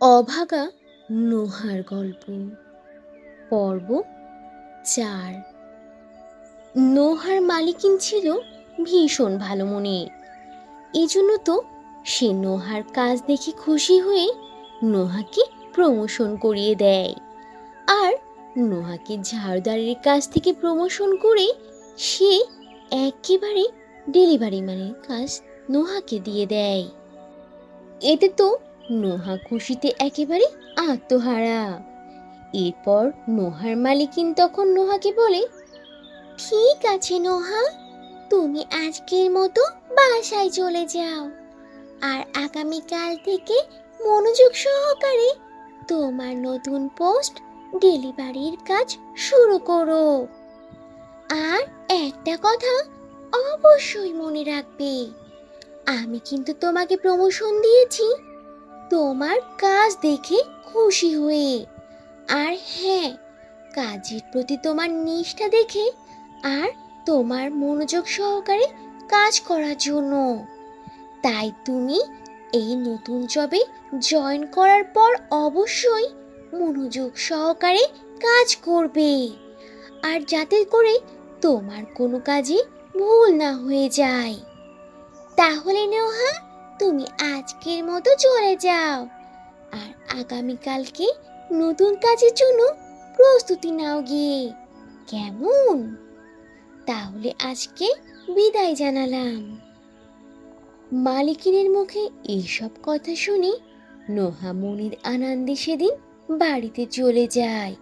অভাগা নোহার গল্প। পর্ব চার। নোহার মালিকিন ছিল ভীষণ ভালো মনের। এজন্য তো সে নোহার কাজ দেখে খুশি হয়ে নোহাকে প্রমোশন করিয়ে দেয়। আর নোহাকে ঝাড়ুদারের কাছ থেকে প্রমোশন করে সে একেবারে ডেলিভারি ম্যানের কাজ নোহাকে দিয়ে দেয়। এতে তো নোহা খুশিতে একেবারে আত্মহারা। এরপর নোহার মালিকিন তখন নোহাকে বলে, ঠিক আছে নোহা, তুমি আজকের মতো বাসায় চলে যাও। আর আগামীকাল থেকে মনোযোগ সহকারে তোমার নতুন পোস্ট ডেলিভারির কাজ শুরু করো। আর একটা কথা অবশ্যই মনে রাখবে, আমি কিন্তু তোমাকে প্রমোশন দিয়েছি। তোমার কাজ দেখে খুশি হয়ে। আর হ্যাঁ কাজের প্রতি তোমার নিষ্ঠা দেখে আর তোমার মনোযোগ সহকারে কাজ করার জন্য। তাই তুমি এই নতুন জবে জয়েন করার পর অবশ্যই মনোযোগ সহকারে কাজ করবে। আর যাতে করে তোমার কোনো কাজে ভুল না হয়ে যায়। তাহলে নোহা তুমি আজকের মতো চলে যাও। আর আগামীকালকে নতুন কাজের জন্য প্রস্তুতি নাও গিয়ে। কেমন? তাহলে আজকে বিদায় জানালাম। মালিকিনের মুখে এইসব কথা শুনে নোহা মনির আনন্দে সেদিন বাড়িতে চলে যায়।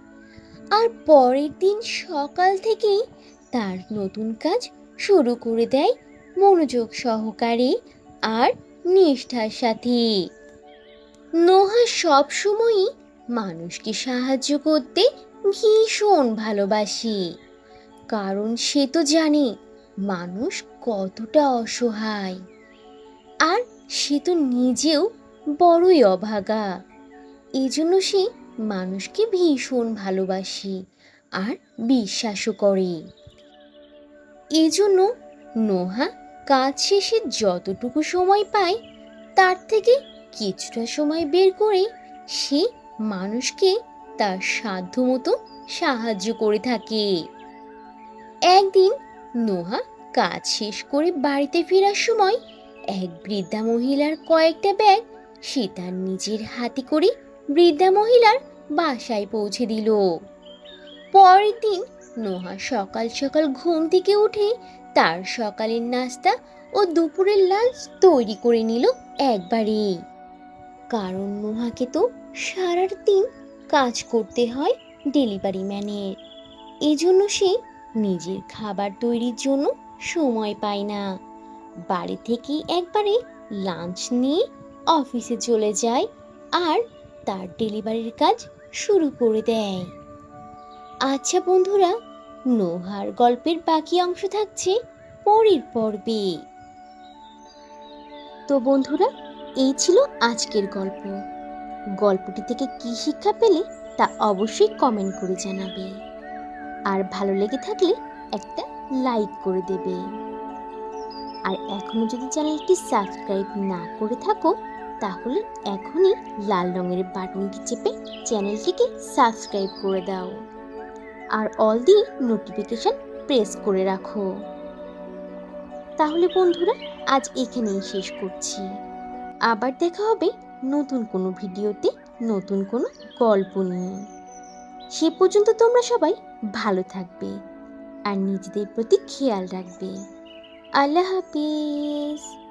আর পরের দিন সকাল থেকেই তার নতুন কাজ শুরু করে দেয় মনোযোগ সহকারে। আর নিষ্ঠার সাথে। নোহা সব সময়ই মানুষকে সাহায্য করতে ভীষণ ভালোবাসে। কারণ সে তো জানে মানুষ কতটা অসহায়। আর সে তো নিজেও বড়ই অভাগা। এজন্য সে মানুষকে ভীষণ ভালোবাসে আর বিশ্বাসও করে। এজন্য নোহা কাজ শেষে যতটুকু সময় পাই, তার থেকে কিছুটা সময় বের করে সে মানুষকে তার সাধ্যমতো সাহায্য করে থাকে। একদিন নোহা কাজ শেষ করে বাড়িতে ফেরার সময় এক বৃদ্ধা মহিলার কয়েকটা ব্যাগ সে তার নিজের হাতে করে বৃদ্ধা মহিলার বাসায় পৌঁছে দিল। পরের দিন নোহা সকাল সকাল ঘুম থেকে উঠে তার সকালের নাস্তা ও দুপুরের লাঞ্চ তৈরি করে নিল একবারে কারণ নোহাকে তো সারার দিন কাজ করতে হয় ডেলিভারি ম্যানের। এজন্য সে নিজের খাবার তৈরির জন্য সময় পায় না। বাড়ি থেকেই একবারে লাঞ্চ নিয়ে অফিসে চলে যায় আর তার ডেলিভারির কাজ শুরু করে দেয়। আচ্ছা বন্ধুরা নোহার গল্পের বাকি অংশ থাকছে পরের পর্বে। তো বন্ধুরা, এই ছিল আজকের গল্প। গল্পটি থেকে কি শিক্ষা পেলে তা অবশ্যই কমেন্ট করে জানাবে। আর ভালো লেগে থাকলে একটা লাইক করে দেবে। আর এখনও যদি চ্যানেলটি সাবস্ক্রাইব না করে থাকো, তাহলে এখনই লাল রঙের বাটনটি চেপে চ্যানেলটিকে সাবস্ক্রাইব করে দাও। আর অল দিয়ে নোটিফিকেশন প্রেস করে রাখো। তাহলে বন্ধুরা, আজ এখানেই শেষ করছি। আবার দেখা হবে নতুন কোনো ভিডিওতে, নতুন কোনো গল্প নিয়ে। সে পর্যন্ত তোমরা সবাই ভালো থাকবে আর নিজেদের প্রতি খেয়াল রাখবে। আল্লাহ হাফিজ।